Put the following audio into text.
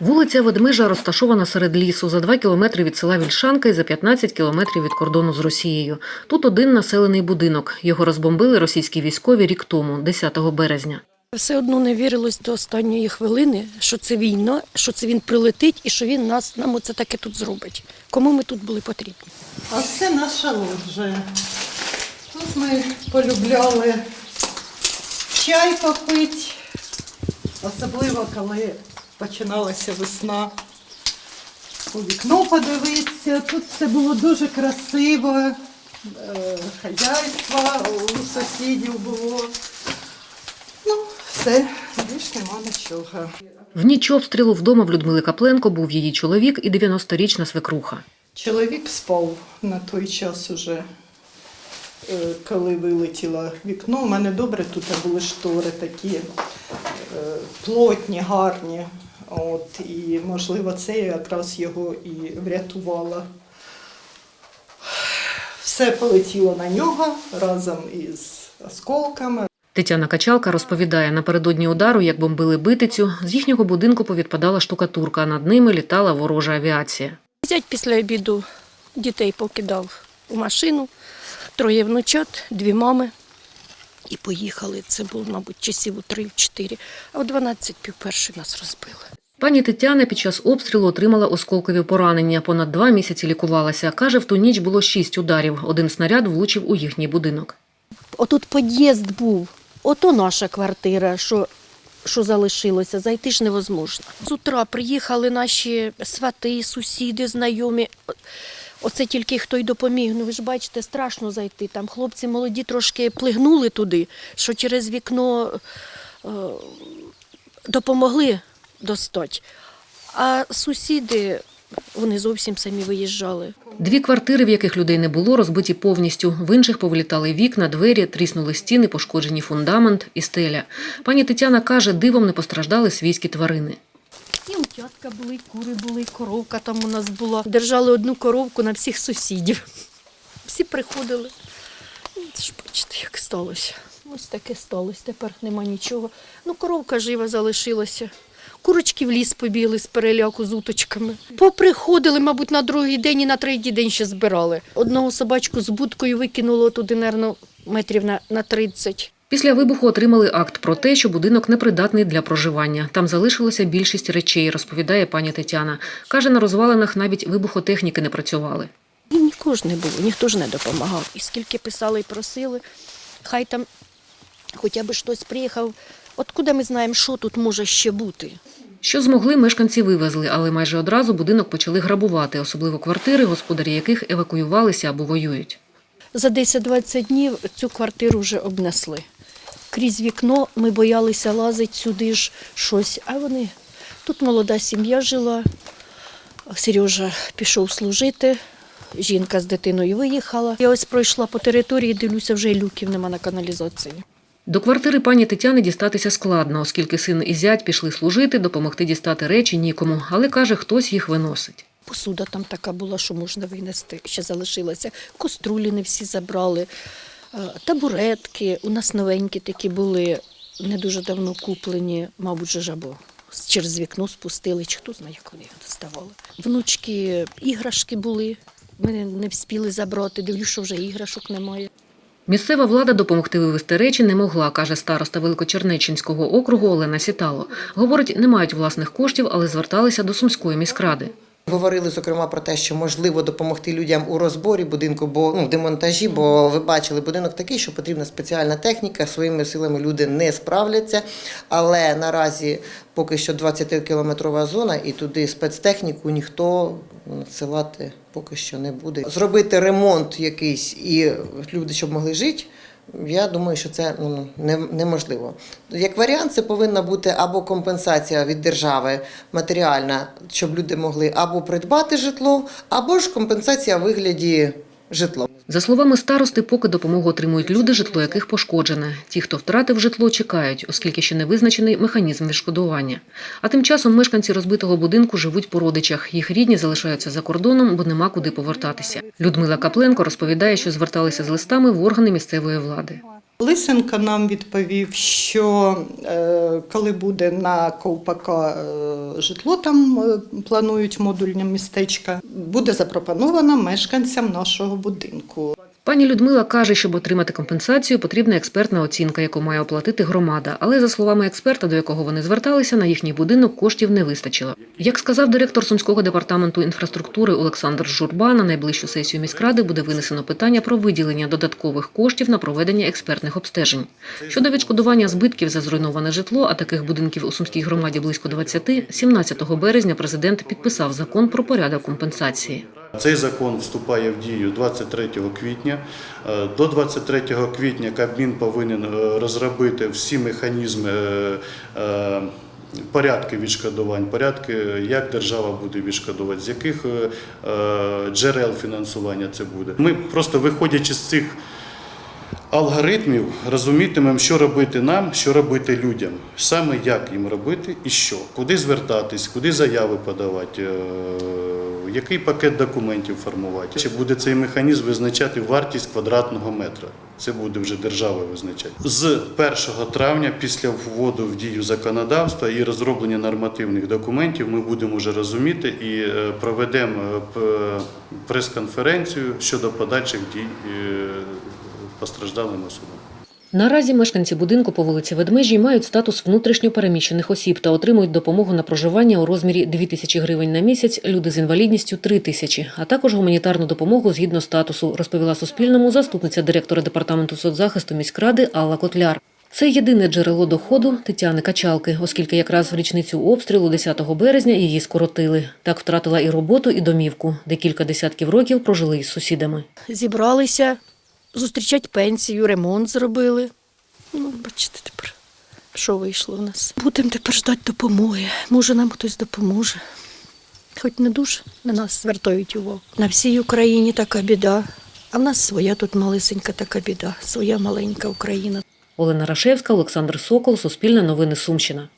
Вулиця Ведмежа розташована серед лісу за 2 кілометри від села Вільшанка і за 15 кілометрів від кордону з Росією. Тут один населений будинок. Його розбомбили російські військові рік тому, 10 березня. Все одно не вірилось до останньої хвилини, що це війна, що це він прилетить і що він нас нам оце таке тут зробить. Кому ми тут були потрібні? А це наша лоджія. Тут ми полюбляли чай попити, особливо коли починалася весна. У вікно подивитися. Тут все було дуже красиво. Е, Хазяйство у сусідів було. Ну, все, більш нема нічого. В ніч обстрілу вдома в Людмили Капленко був її чоловік і 90-річна свекруха. Чоловік спав на той час уже, е, коли вилетіло вікно. У мене добре тут були штори такі плотні, гарні. От, і, можливо, це якраз його і врятувало. Все полетіло на нього разом із осколками. Тетяна Качалка розповідає, напередодні удару, як бомбили битицю, з їхнього будинку повідпадала штукатурка, а над ними літала ворожа авіація. Зять після обіду дітей покидав у машину, троє внучат, дві мами. І поїхали. Це було, мабуть, часів у три-чотири, а о 12 пів першої нас розбили. Пані Тетяна під час обстрілу отримала осколкові поранення. Понад два місяці лікувалася. Каже, в ту ніч було шість ударів. Один снаряд влучив у їхній будинок. Отут під'їзд був, ото наша квартира, що, що залишилося, зайти ж невозможно. З утра приїхали наші свати, сусіди, знайомі. Оце тільки хто й допоміг. Ну ви ж бачите, страшно зайти. Там хлопці молоді трошки плигнули туди, що через вікно е, допомогли достати. А сусіди, вони зовсім самі виїжджали. Дві квартири, в яких людей не було, розбиті повністю. В інших повилітали вікна, двері, тріснули стіни, пошкоджені фундамент і стеля. Пані Тетяна каже, дивом не постраждали свійські тварини. І утятка були, кури були, коровка там у нас була. Держали одну коровку на всіх сусідів. Всі приходили. Ну, ж бачите, як сталося. Ось таке сталося. Тепер нема нічого. Ну, коровка жива залишилася. Курочки в ліс побігли з переляку з уточками. Поприходили, мабуть, на другий день і на третій день ще збирали. Одного собачку з будкою викинуло туди, мабуть, метрів на 30. Після вибуху отримали акт про те, що будинок непридатний для проживання. Там залишилася більшість речей, розповідає пані Тетяна. Каже, на розвалинах навіть вибухотехніки не працювали. І нікого ж не було, ніхто ж не допомагав. І скільки писали і просили, хай там хоча б хтось приїхав. От куди ми знаємо, що тут може ще бути? Що змогли, мешканці вивезли, але майже одразу будинок почали грабувати, особливо квартири, господарі яких евакуювалися або воюють. За 10-20 днів цю квартиру вже обнесли. Крізь вікно ми боялися лазити сюди ж щось, а вони тут молода сім'я жила. Сережа пішов служити, жінка з дитиною виїхала. Я ось пройшла по території, дивлюся, вже люків нема на каналізації. До квартири пані Тетяни дістатися складно, оскільки син і зять пішли служити, допомогти дістати речі нікому, але каже, хтось їх виносить. Посуда там така була, що можна винести, ще залишилася. Кострулі не всі забрали, табуретки. У нас новенькі такі були, не дуже давно куплені, мабуть, же ж або через вікно спустили, чи хто знає, як вони доставали. Внучки, іграшки були. Ми не- вспіли забрати. Дивлюсь, що вже іграшок немає. Місцева влада допомогти вивезти речі не могла, каже староста Великочернеччинського округу Олена Сітало. Говорить, не мають власних коштів, але зверталися до Сумської міськради. Говорили зокрема про те, що можливо допомогти людям у розборі будинку, бо ну демонтажі, бо ви бачили, будинок такий, що потрібна спеціальна техніка. Своїми силами люди не справляться. Але наразі поки що 20-кілометрова зона, і туди спецтехніку ніхто надсилати поки що не буде. Зробити ремонт якийсь і люди, щоб могли жити. Я думаю, що це ну, не- неможливо. Як варіант, це повинна бути або компенсація від держави матеріальна, щоб люди могли або придбати житло, або ж компенсація в вигляді житла. За словами старости, поки допомогу отримують люди, житло яких пошкоджене. Ті, хто втратив житло, чекають, оскільки ще не визначений механізм відшкодування. А тим часом мешканці розбитого будинку живуть по родичах. Їх рідні залишаються за кордоном, бо нема куди повертатися. Людмила Капленко розповідає, що зверталися з листами в органи місцевої влади. Лисенко нам відповів, що е, коли буде на Ковпака е, житло, там е, планують модульне містечка, буде запропоновано мешканцям нашого будинку. Пані Людмила каже, щоб отримати компенсацію, потрібна експертна оцінка, яку має оплатити громада. Але за словами експерта, до якого вони зверталися, на їхній будинок коштів не вистачило. Як сказав директор Сумського департаменту інфраструктури Олександр Журба, на найближчу сесію міськради буде винесено питання про виділення додаткових коштів на проведення експертних обстежень. Щодо відшкодування збитків за зруйноване житло, а таких будинків у Сумській громаді близько 20, 17 березня президент підписав закон про порядок компенсації. Цей закон вступає в дію 23 квітня. Е, До 23 квітня Кабмін повинен е, розробити всі механізми е, порядки відшкодувань, порядки, як держава буде відшкодувати, з яких джерел фінансування це буде. Ми просто виходячи з цих алгоритмів розумітимемо, що робити нам, що робити людям, саме як їм робити і що, куди звертатись, куди заяви подавати, який пакет документів формувати. Чи буде цей механізм визначати вартість квадратного метра? Це буде вже держава визначати. З 1 травня, після вводу в дію законодавства і розроблення нормативних документів, ми будемо вже розуміти і е, проведемо е, прес-конференцію щодо подальших дій е, постраждалим особам. Наразі мешканці будинку по вулиці Ведмежій мають статус внутрішньо переміщених осіб та отримують допомогу на проживання у розмірі 2 тисячі гривень на місяць, люди з інвалідністю 3 тисячі, а також гуманітарну допомогу згідно статусу, розповіла Суспільному заступниця директора департаменту соцзахисту міськради Алла Котляр. Це єдине джерело доходу Тетяни Качалки, оскільки якраз в річницю обстрілу 10 березня її скоротили. Так втратила і роботу, і домівку, де кілька десятків років прожили із сусідами. Зібралися зустрічати пенсію, ремонт зробили. Ну, бачите, тепер, що вийшло в нас. Будемо тепер ждати допомоги. Може, нам хтось допоможе. Хоч не дуже на нас звертають увагу. На всій Україні така біда. А в нас своя тут малесенька така біда, своя маленька Україна. Олена Рашевська, Олександр Сокол, Суспільне новини Сумщина.